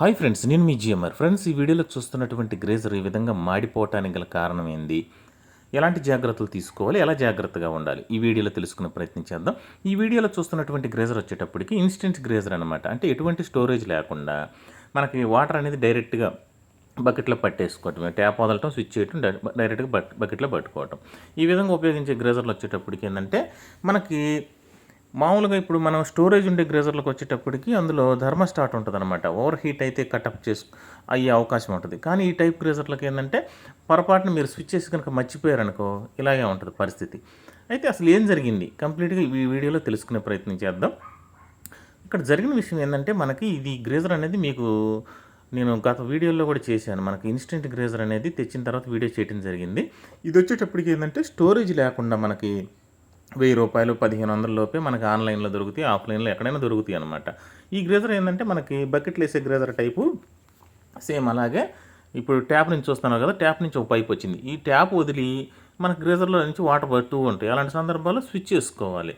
Hi friends నేను మీ GMR. Friends ఈ వీడియోలో చూస్తున్నటువంటి గ్రేజర్ ఈ విధంగా మాడిపోవటానికి గల కారణం ఏంది? ఎలాంటి జాగ్రత్తలు తీసుకోవాలి? ఎలా జాగ్రత్తగా ఉండాలి? ఈ వీడియోలో తెలుసుకునే ప్రయత్నం చేద్దాం. ఈ వీడియోలో చూస్తున్నటువంటి గ్రేజర్ వచ్చేటప్పటికి ఇన్స్టెంట్ గ్రేజర్ అనమాట అంటే ఎటువంటి స్టోరేజ్ లేకుండా మనకి వాటర్ అనేది డైరెక్ట్గా బకెట్లో పట్టేసుకోవటం ట్యాప్ వదలటం స్విచ్ చేయటం డైరెక్ట్గా బకెట్లో పట్టుకోవటం. ఈ విధంగా ఉపయోగించే గ్రేజర్లు వచ్చేటప్పటికి ఏంటంటే మనకి మామూలుగా ఇప్పుడు మనం స్టోరేజ్ ఉండే గ్రేజర్లకు వచ్చేటప్పటికి అందులో ధర్మస్టాట్ ఉంటుంది అనమాట ఓవర్ హీట్ అయితే కటప్ చేసు అయ్యే అవకాశం ఉంటుంది. కానీ ఈ టైప్ గ్రేజర్లకు ఏంటంటే పొరపాటున మీరు స్విచ్ చేసి కనుక మర్చిపోయారనుకో ఇలాగే ఉంటుంది పరిస్థితి. అయితే అసలు ఏం జరిగింది? కంప్లీట్గా ఈ వీడియోలో తెలుసుకునే ప్రయత్నం చేద్దాం. ఇక్కడ జరిగిన విషయం ఏంటంటే మనకి ఇది గ్రేజర్ అనేది మీకు నేను గత వీడియోలో కూడా చేశాను. మనకి ఇన్స్టెంట్ గ్రేజర్ అనేది తెచ్చిన తర్వాత వీడియో చేయడం జరిగింది. ఇది వచ్చేటప్పటికి ఏంటంటే స్టోరేజ్ లేకుండా మనకి వెయ్యి రూపాయలు పదిహేను వందల లోపే మనకి ఆన్లైన్లో దొరుకుతాయి ఆఫ్లైన్లో ఎక్కడైనా దొరుకుతాయి అనమాట ఈ గ్రేజర్ ఏంటంటే మనకి బకెట్లు వేసే గ్రేజర్ టైపు సేమ్ అలాగే ఇప్పుడు ట్యాప్ నుంచి చూస్తున్నారు కదా ట్యాప్ నుంచి ఒక పైప్ వచ్చింది. ఈ ట్యాప్ వదిలి మన గ్రేజర్లో నుంచి వాటర్ పడుతూ ఉంటాయి. అలాంటి సందర్భాల్లో స్విచ్ చేసుకోవాలి.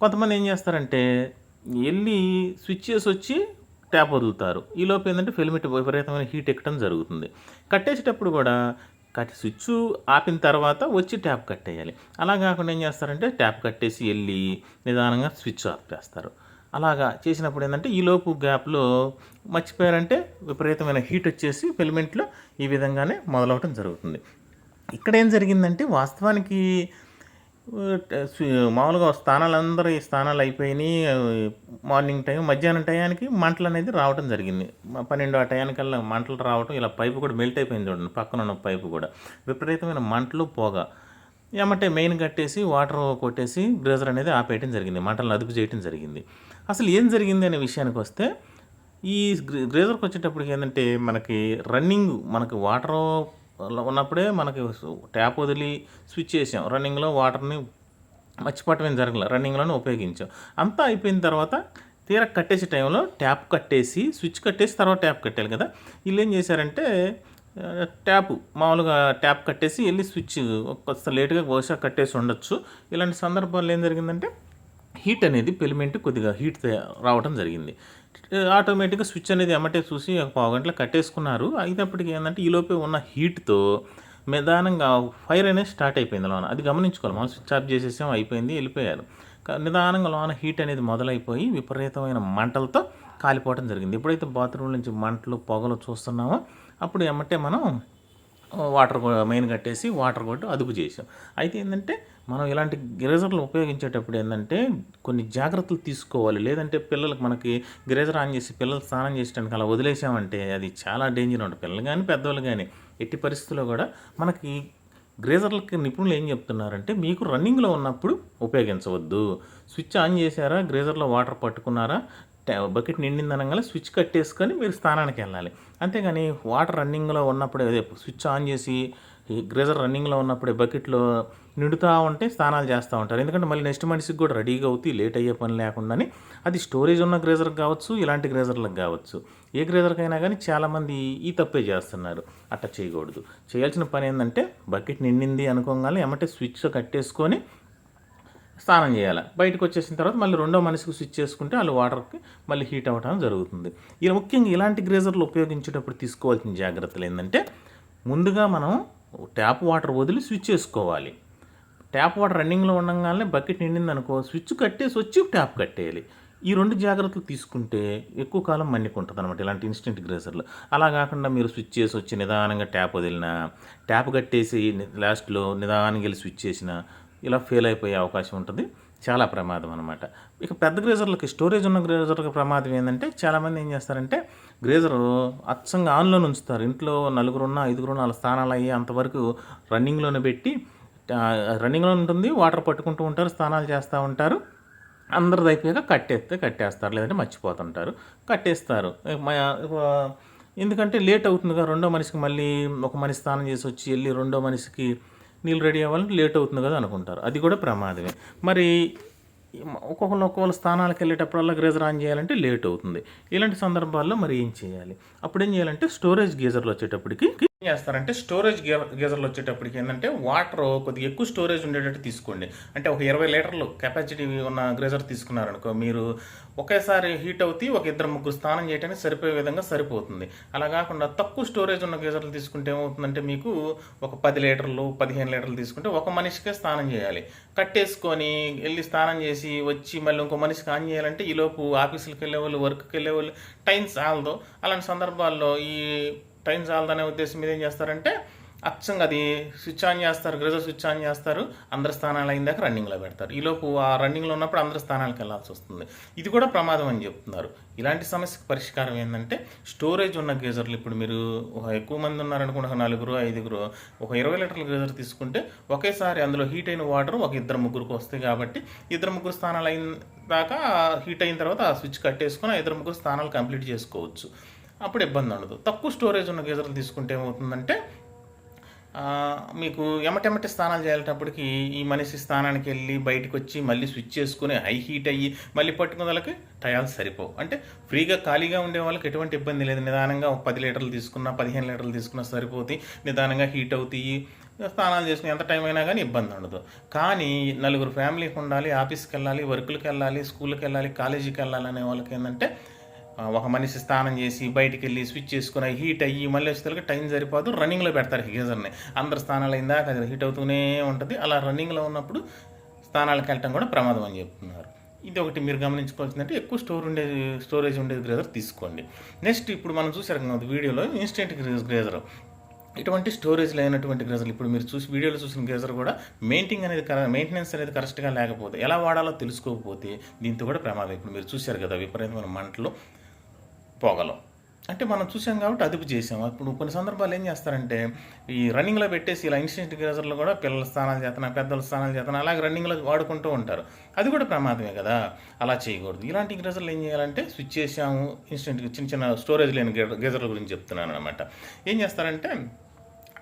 కొంతమంది ఏం చేస్తారంటే వెళ్ళి స్విచ్ చేసి వచ్చి ట్యాప్ వదులుతారు. ఈ ఏంటంటే ఫిల్మిట్ విపరీతమైన హీట్ ఎక్కడం జరుగుతుంది. కట్టేసేటప్పుడు కూడా కట్ స్విచ్ ఆపిన తర్వాత వచ్చి ట్యాప్ కట్టేయాలి అలా కాకుండా ఏం చేస్తారంటే ట్యాప్ కట్టేసి వెళ్ళి నిదానంగా స్విచ్ ఆఫ్ చేస్తారు. అలాగా చేసినప్పుడు ఏంటంటే ఈ లోపు గ్యాప్లో మర్చిపోయారంటే విపరీతమైన హీట్ వచ్చేసి ఫిలమెంట్లో ఈ విధంగానే మొదలవటం జరుగుతుంది. ఇక్కడ ఏం జరిగిందంటే వాస్తవానికి మామూలుగా స్థానాలందరూ ఈ స్థానాలు అయిపోయినాయి మార్నింగ్ టైం మధ్యాహ్నం టయానికి మంటలు అనేది రావడం జరిగింది పన్నెండు ఆ టయానికల్లా మంటలు రావడం ఇలా పైపు కూడా మెల్ట్ అయిపోయింది చూడండి పక్కన ఉన్న పైపు కూడా. విపరీతమైన మంటలు పోగా. ఏమంటే మెయిన్ కట్టేసి వాటర్ కొట్టేసి గ్రేజర్ అనేది ఆపేయటం జరిగింది మంటలను అదుపు చేయటం జరిగింది. అసలు ఏం జరిగింది అనే విషయానికి వస్తే ఈ గ్రేజర్కి వచ్చేటప్పటికి ఏంటంటే మనకి రన్నింగ్ మనకి వాటర్ ఉన్నప్పుడే మనకి ట్యాప్ వదిలి స్విచ్ చేసాం. రన్నింగ్లో వాటర్ని మర్చిపోవటం జరగలేదు రన్నింగ్లోనే ఉపయోగించాం. అంతా అయిపోయిన తర్వాత తీరా కట్టేసే టైంలో ట్యాప్ కట్టేసి స్విచ్ కట్టేసి తర్వాత ట్యాప్ కట్టాలి కదా. వీళ్ళు ఏం చేశారంటే ట్యాప్ మామూలుగా ట్యాప్ కట్టేసి వెళ్ళి స్విచ్ కొంత లేటుగా బహుశా కట్టేసి ఉండొచ్చు. ఇలాంటి సందర్భాల్లో ఏం జరిగిందంటే హీట్ అనేది పెలిమెంట్ కొద్దిగా హీట్ రావడం జరిగింది. ఆటోమేటిక్గా స్విచ్ అనేది ఎమ్మటే చూసి ఒక పావు గంటలో కట్టేసుకున్నారు. అయినప్పటికీ ఏంటంటే ఈలోపే ఉన్న హీట్తో నిదానంగా ఫైర్ అనేది స్టార్ట్ అయిపోయింది లోన. అది గమనించుకోవాలి. మనం స్విచ్ ఆఫ్ చేసేసాం అయిపోయింది వెళ్ళిపోయారు. నిదానంగా లోన హీట్ అనేది మొదలైపోయి విపరీతమైన మంటలతో కాలిపోవడం జరిగింది. ఎప్పుడైతే బాత్రూమ్ నుంచి మంటలు పొగలు చూస్తున్నామో అప్పుడు ఎమ్మటే మనం వాటర్ మెయిన్ కట్టేసి వాటర్ కొట్టి అదుపు చేసాం. అయితే ఏంటంటే మనం ఇలాంటి గ్రేజర్లు ఉపయోగించేటప్పుడు ఏంటంటే కొన్ని జాగ్రత్తలు తీసుకోవాలి. లేదంటే పిల్లలకు మనకి గ్రేజర్ ఆన్ చేసి పిల్లలు స్నానం చేసేటానికి అలా వదిలేసామంటే అది చాలా డేంజర్ ఉంటుంది పిల్లలు కానీ పెద్దవాళ్ళు కానీ ఎట్టి పరిస్థితుల్లో కూడా మనకి గ్రేజర్లకి నిపుణులు ఏం చెప్తున్నారంటే మీకు రన్నింగ్లో ఉన్నప్పుడు ఉపయోగించవద్దు. స్విచ్ ఆన్ చేశారా? గ్రేజర్లో వాటర్ పట్టుకున్నారా? బకెట్ నిండింది అనగానే స్విచ్ కట్టేసుకొని మీరు స్నానానికి వెళ్ళాలి. అంతేగాని వాటర్ రన్నింగ్లో ఉన్నప్పుడే అదే స్విచ్ ఆన్ చేసి ఈ గ్రేజర్ రన్నింగ్లో ఉన్నప్పుడే బకెట్లో నిండుతూ ఉంటే స్నానాలు చేస్తూ ఉంటారు. ఎందుకంటే మళ్ళీ నెక్స్ట్ మనిషికి కూడా రెడీగా అవుతాయి లేట్ అయ్యే పని లేకుండానే అది స్టోరేజ్ ఉన్న గ్రేజర్కి కావచ్చు ఇలాంటి గ్రేజర్లకు కావచ్చు. ఏ గ్రేజర్కైనా కానీ చాలామంది ఈ తప్పే చేస్తున్నారు. అట్ట చేయకూడదు. చేయాల్సిన పని ఏంటంటే బకెట్ నిండింది అనుకోగానే ఏమంటే స్విచ్ కట్టేసుకొని స్నానం చేయాలి. బయటకు వచ్చేసిన తర్వాత మళ్ళీ రెండో మనిషికి స్విచ్ చేసుకుంటే వాళ్ళు వాటర్కి మళ్ళీ హీట్ అవ్వడం జరుగుతుంది. ఇలా ముఖ్యంగా ఇలాంటి గ్రేజర్లు ఉపయోగించేటప్పుడు తీసుకోవాల్సిన జాగ్రత్తలు ఏంటంటే ముందుగా మనం ట్యాప్ వాటర్ వదిలి స్విచ్ చేసుకోవాలి. ట్యాప్ వాటర్ రన్నింగ్లో ఉండగానే బకెట్ నిండింది అనుకో స్విచ్ కట్టేసి వచ్చి ట్యాప్ కట్టేయాలి. ఈ రెండు జాగ్రత్తలు తీసుకుంటే ఎక్కువ కాలం మన్నికుంటుంది అనమాట ఇలాంటి ఇన్స్టెంట్ గ్రేజర్లు అలా కాకుండా మీరు స్విచ్ చేసి వచ్చి నిదానంగా ట్యాప్ వదిలినా ట్యాప్ కట్టేసి లాస్ట్లో నిదానంగా వెళ్ళి స్విచ్ చేసినా ఇలా ఫెయిల్ అయిపోయే అవకాశం ఉంటుంది. చాలా ప్రమాదం అనమాట ఇక పెద్ద గ్రేజర్లకి స్టోరేజ్ ఉన్న గ్రేజర్లకు ప్రమాదం ఏంటంటే చాలామంది ఏం చేస్తారంటే గ్రేజర్ అచ్చంగా ఆన్లో ఉంచుతారు. ఇంట్లో నలుగురున్న ఐదుగురున్న వాళ్ళ స్థానాలు అయ్యి అంతవరకు రన్నింగ్లోనే పెట్టి రన్నింగ్లో ఉంటుంది. వాటర్ పట్టుకుంటూ ఉంటారు స్నానాలు చేస్తూ ఉంటారు. అందరిది అయిపోయాక కట్టేస్తే కట్టేస్తారు లేదంటే మర్చిపోతుంటారు. కట్టేస్తారు. ఎందుకంటే లేట్ అవుతుందిగా రెండో మనిషికి మళ్ళీ ఒక మనిషి స్నానం చేసి వచ్చి వెళ్ళి రెండో మనిషికి నీళ్ళు రెడీ అవ్వాలని లేట్ అవుతుంది కదా అనుకుంటారు. అది కూడా ప్రమాదమే. మరి ఒక్కొక్కరు ఒక్కొక్క స్థానాలకు వెళ్ళేటప్పుడల్లా గ్రేజర్ ఆన్ చేయాలంటే లేట్ అవుతుంది. ఇలాంటి సందర్భాల్లో మరి ఏం చేయాలి? అప్పుడు ఏం చేయాలంటే స్టోరేజ్ గీజర్లు వచ్చేటప్పటికి ఏం చేస్తారంటే స్టోరేజ్ గీజర్ గీజర్లు వచ్చేటప్పటికి ఏంటంటే వాటర్ కొద్దిగా ఎక్కువ స్టోరేజ్ ఉండేటట్టు తీసుకోండి. అంటే ఒక ఇరవై లీటర్లు కెపాసిటీ ఉన్న గ్రేజర్ తీసుకున్నారనుకో మీరు ఒకేసారి హీట్ అవుతే ఒక ఇద్దరు ముగ్గురు స్నానం చేయడానికి సరిపోయే విధంగా సరిపోతుంది. అలా కాకుండా తక్కువ స్టోరేజ్ ఉన్న గీజర్లు తీసుకుంటే ఏమవుతుందంటే మీకు ఒక పది లీటర్లు పదిహేను లీటర్లు తీసుకుంటే ఒక మనిషికే స్నానం చేయాలి. కట్టేసుకొని వెళ్ళి స్నానం చేసి వచ్చి మళ్ళీ ఇంకో మనిషికి ఆన్ చేయాలంటే ఈలోపు ఆఫీసులకు వెళ్ళే వాళ్ళు వర్క్కి వెళ్ళే వాళ్ళు టైం చాలదు. అలాంటి సందర్భాల్లో ఈ టైం చాలదనే ఉద్దేశం మీద ఏం చేస్తారంటే అచ్చంగా అది స్విచ్ ఆన్ చేస్తారు గ్రేజర్ స్విచ్ ఆన్ చేస్తారు అందరి స్థానాలు అయిన దాకా రన్నింగ్లో పెడతారు. ఈలోపు ఆ రన్నింగ్లో ఉన్నప్పుడు అందరి స్థానాలకు వెళ్ళాల్సి వస్తుంది. ఇది కూడా ప్రమాదం అని చెప్తున్నారు. ఇలాంటి సమస్యకు పరిష్కారం ఏంటంటే స్టోరేజ్ ఉన్న గేజర్లు ఇప్పుడు మీరు ఒక ఎక్కువ మంది ఉన్నారనుకుంటే ఒక నలుగురు ఐదుగురు ఒక ఇరవై లీటర్ల గేజర్ తీసుకుంటే ఒకేసారి అందులో హీట్ అయిన వాటర్ ఒక ఇద్దరు ముగ్గురికి వస్తాయి కాబట్టి ఇద్దరు ముగ్గురు స్థానాలు అయిన దాకా హీట్ అయిన తర్వాత ఆ స్విచ్ కట్టేసుకొని ఆ ఇద్దరు ముగ్గురు స్థానాలు కంప్లీట్ చేసుకోవచ్చు. అప్పుడు ఇబ్బంది ఉండదు. తక్కువ స్టోరేజ్ ఉన్న గీజర్లు తీసుకుంటే ఏమవుతుందంటే మీకు ఎమటెమటి స్నానాలు చేయాలేటప్పటికి ఈ మనిషి స్నానానికి వెళ్ళి బయటకు వచ్చి మళ్ళీ స్విచ్ చేసుకుని హై హీట్ అయ్యి మళ్ళీ పట్టుకున్న వాళ్ళకి టయాలు సరిపోవు. అంటే ఫ్రీగా ఖాళీగా ఉండే వాళ్ళకి ఎటువంటి ఇబ్బంది లేదు. నిదానంగా ఒక పది లీటర్లు తీసుకున్నా పదిహేను లీటర్లు తీసుకున్నా సరిపోతాయి నిదానంగా హీట్ అవుతాయి స్నానాలు చేసుకుని ఎంత టైం అయినా కానీ ఇబ్బంది ఉండదు. కానీ నలుగురు ఫ్యామిలీకి ఉండాలి ఆఫీస్కి వెళ్ళాలి వర్కులకు వెళ్ళాలి స్కూల్కి వెళ్ళాలి కాలేజీకి వెళ్ళాలి అనే వాళ్ళకి ఏంటంటే ఒక మనిషి స్నానం చేసి బయటికి వెళ్ళి స్విచ్ చేసుకుని హీట్ అయ్యి మళ్ళీ వచ్చేసరికి టైం సరిపోదు రన్నింగ్లో పెడతారు గీజర్ని అందరు స్నానాలు అయిందాక అది హీట్ అవుతూనే ఉంటుంది. అలా రన్నింగ్లో ఉన్నప్పుడు స్నానాలకు వెళ్ళటం కూడా ప్రమాదం అని చెప్తున్నారు. ఇది ఒకటి మీరు గమనించుకోవాల్సిందంటే ఎక్కువ స్టోర్ ఉండే స్టోరేజ్ ఉండే గ్రేజర్ తీసుకోండి. నెక్స్ట్ ఇప్పుడు మనం చూసారు కదా వీడియోలో ఇన్స్టెంట్ గ్రేజర్ ఇటువంటి స్టోరేజ్ లేనటువంటి గ్రేజర్లు ఇప్పుడు మీరు చూసి వీడియోలో చూసిన గ్రేజర్ కూడా మెయింటింగ్ అనేది మెయింటెనెన్స్ అనేది కరెక్ట్గా లేకపోతే ఎలా వాడాలో తెలుసుకోకపోతే దీంతో కూడా ప్రమాదం. ఇప్పుడు మీరు చూశారు కదా విపరీతమైన మంటలు. పొగలో. అంటే మనం చూసాం కాబట్టి అదుపు చేసాం. అప్పుడు కొన్ని సందర్భాలు ఏం చేస్తారంటే ఈ రన్నింగ్లో పెట్టేసి ఇలా ఇన్స్టెంట్ గ్రేజర్లు కూడా పిల్లల స్నానాలు చేతన పెద్దల స్నానాలు చేతన అలాగే రన్నింగ్లో వాడుకుంటూ ఉంటారు. అది కూడా ప్రమాదమే కదా? అలా చేయకూడదు. ఇలాంటి గ్రేజర్లు ఏం చేయాలంటే స్విచ్ చేసాము ఇన్స్టెంట్ చిన్న చిన్న స్టోరేజ్ లేని గ్రేజర్ల గురించి చెప్తున్నాను అనమాట ఏం చేస్తారంటే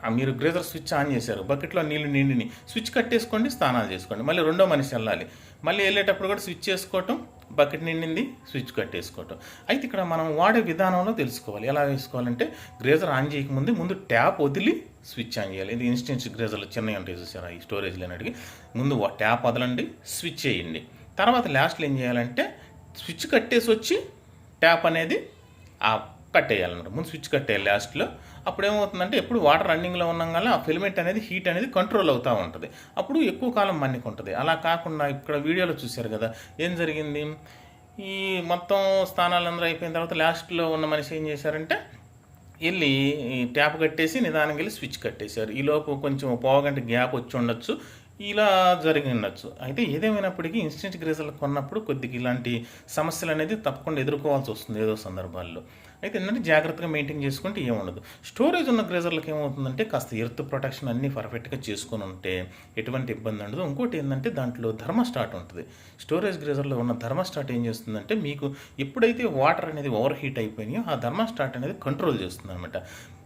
ఆ మీరు గ్రేజర్ స్విచ్ ఆన్ చేశారు. బకెట్లో నీళ్ళు నిండిని. స్విచ్ కట్టేసుకోండి స్నానాలు చేసుకోండి. మళ్ళీ రెండో మనిషి వెళ్ళాలి. మళ్ళీ వెళ్ళేటప్పుడు కూడా స్విచ్ చేసుకోవటం బకెట్ నిండింది స్విచ్ కట్టేసుకోవటం. అయితే ఇక్కడ మనం వాడే విధానంలో తెలుసుకోవాలి. ఎలా వేసుకోవాలంటే గ్రేజర్ ఆన్ చేయకముందు ముందు ట్యాప్ వదిలి స్విచ్ ఆన్ చేయాలి. ఇది ఇన్స్టెంట్ గ్రేజర్లు చిన్నవి ఉంటాయి చూసారా ఈ స్టోరేజ్ లేనట్టుగా ముందు ట్యాప్ వదలండి స్విచ్ చేయండి. తర్వాత లాస్ట్లో ఏం చేయాలంటే స్విచ్ కట్టేసి వచ్చి ట్యాప్ అనేది ఆ కట్టేయాలన్నమాట. ముందు స్విచ్ కట్టేయాలి లాస్ట్లో. అప్పుడు ఏమవుతుందంటే ఎప్పుడు వాటర్ రన్నింగ్లో ఉన్నాం ఆ ఫిల్మెంట్ అనేది హీట్ అనేది కంట్రోల్ అవుతూ ఉంటుంది. అప్పుడు ఎక్కువ కాలం మన్నిక ఉంటుంది అలా కాకుండా ఇక్కడ వీడియోలో చూశారు కదా ఏం జరిగింది? ఈ మొత్తం స్థానాలందరూ అయిపోయిన తర్వాత లాస్ట్లో ఉన్న మనిషి ఏం చేశారంటే వెళ్ళి ఈ ట్యాప్ కట్టేసి నిదానంగా వెళ్ళి స్విచ్ కట్టేశారు. ఈలోపు కొంచెం పావుగంట గ్యాప్ వచ్చి ఉండొచ్చు. ఇలా జరిగి ఉండొచ్చు. అయితే ఏదేమైనప్పటికీ ఇన్స్టెంట్ గ్రేజర్లు కొన్నప్పుడు కొద్దిగా ఇలాంటి సమస్యలు అనేది తప్పకుండా ఎదుర్కోవాల్సి వస్తుంది ఏదో సందర్భాల్లో. అయితే ఏంటంటే జాగ్రత్తగా మెయింటైన్ చేసుకుంటే ఏముండదు. స్టోరేజ్ ఉన్న గ్రేజర్లకు ఏమవుతుందంటే కాస్త ఎర్త్ ప్రొటెక్షన్ అన్నీ పర్ఫెక్ట్గా చేసుకొని ఉంటే ఎటువంటి ఇబ్బంది ఉండదు. ఇంకోటి ఏంటంటే దాంట్లో ధర్మస్టాట్ ఉంటుంది. స్టోరేజ్ గ్రేజర్లో ఉన్న ధర్మస్టాట్ ఏం చేస్తుందంటే మీకు ఎప్పుడైతే వాటర్ అనేది ఓవర్ హీట్ అయిపోయినాయో ఆ ధర్మస్టాట్ అనేది కంట్రోల్ చేస్తుంది అనమాట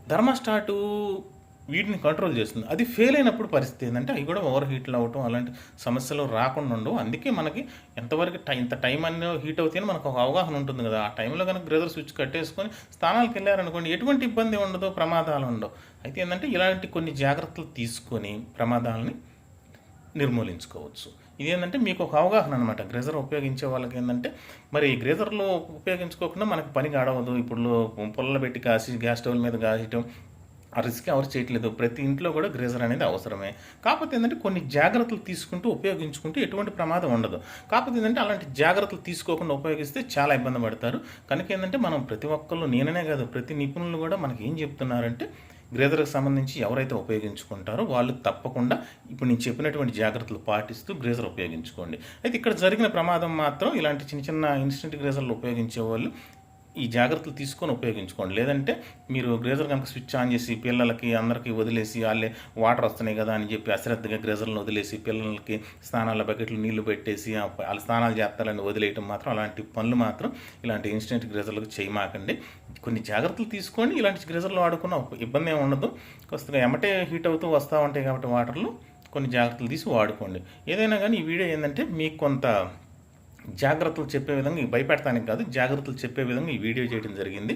ధర్మస్టాటు వీటిని కంట్రోల్ చేస్తుంది. అది ఫెయిల్ అయినప్పుడు పరిస్థితి ఏంటంటే అవి కూడా ఓవర్ హీట్లు అవ్వటం అలాంటి సమస్యలు రాకుండా ఉండవు. అందుకే మనకి ఎంతవరకు టై ఇంత టైం అనేది హీట్ అవుతాయని మనకు ఒక అవగాహన ఉంటుంది కదా. ఆ టైంలో కనుక గ్రేజర్ స్విచ్ కట్టేసుకొని స్థానాలకు వెళ్ళారనుకోండి ఎటువంటి ఇబ్బంది ఉండదు ప్రమాదాలు ఉండవు. అయితే ఏంటంటే ఇలాంటి కొన్ని జాగ్రత్తలు తీసుకొని ప్రమాదాలని నిర్మూలించుకోవచ్చు. ఇదేంటంటే మీకు ఒక అవగాహన అనమాట గ్రేజర్ ఉపయోగించే వాళ్ళకి ఏంటంటే మరి ఈ గ్రేజర్లో ఉపయోగించుకోకుండా మనకి పని కాడవదు. ఇప్పుడు పొల్ల పెట్టి కాసి గ్యాస్ స్టవ్ మీద కాసేయటం ఆ రిస్క్ ఎవరు చేయట్లేదు. ప్రతి ఇంట్లో కూడా గ్రేజర్ అనేది అవసరమే. కాకపోతే ఏంటంటే కొన్ని జాగ్రత్తలు తీసుకుంటూ ఉపయోగించుకుంటూ ఎటువంటి ప్రమాదం ఉండదు. కాకపోతే ఏంటంటే అలాంటి జాగ్రత్తలు తీసుకోకుండా ఉపయోగిస్తే చాలా ఇబ్బంది పడతారు. కనుక ఏంటంటే మనం ప్రతి ఒక్కళ్ళు నేననే కాదు ప్రతి నిపుణులు కూడా మనకి ఏం చెప్తున్నారంటే గ్రేజర్కి సంబంధించి ఎవరైతే ఉపయోగించుకుంటారో వాళ్ళు తప్పకుండా ఇప్పుడు నేను చెప్పినటువంటి జాగ్రత్తలు పాటిస్తూ గ్రేజర్ ఉపయోగించుకోండి. అయితే ఇక్కడ జరిగిన ప్రమాదం మాత్రం ఇలాంటి చిన్న చిన్న ఇన్స్టెంట్ గ్రేజర్లు ఉపయోగించే వాళ్ళు ఈ జాగ్రత్తలు తీసుకొని ఉపయోగించుకోండి. లేదంటే మీరు గ్రేజర్ కనుక స్విచ్ ఆన్ చేసి పిల్లలకి అందరికీ వదిలేసి వాళ్ళే వాటర్ వస్తున్నాయి కదా అని చెప్పి అశ్రద్ధగా గ్రేజర్లను వదిలేసి పిల్లలకి స్నానాల బకెట్లు నీళ్ళు పెట్టేసి వాళ్ళ వాళ్ళు స్నానాలు చేస్తారని వదిలేయటం మాత్రం అలాంటి పనులు మాత్రం ఇలాంటి ఇన్స్టెంట్ గ్రేజర్లకు చేయమాకండి. కొన్ని జాగ్రత్తలు తీసుకొని ఇలాంటి గ్రేజర్లు వాడుకున్న ఇబ్బంది ఏమి ఉండదు. కొద్దిగా ఎమటే హీట్ అవుతూ వస్తూ ఉంటాయి కాబట్టి వాటర్లు కొన్ని జాగ్రత్తలు తీసి వాడుకోండి. ఏదైనా కానీ ఈ వీడియో ఏంటంటే మీకు కొంత జాగ్రత్తలు చెప్పే విధంగా భయపెడతానికి కాదు జాగ్రత్తలు చెప్పే విధంగా ఈ వీడియో చేయడం జరిగింది.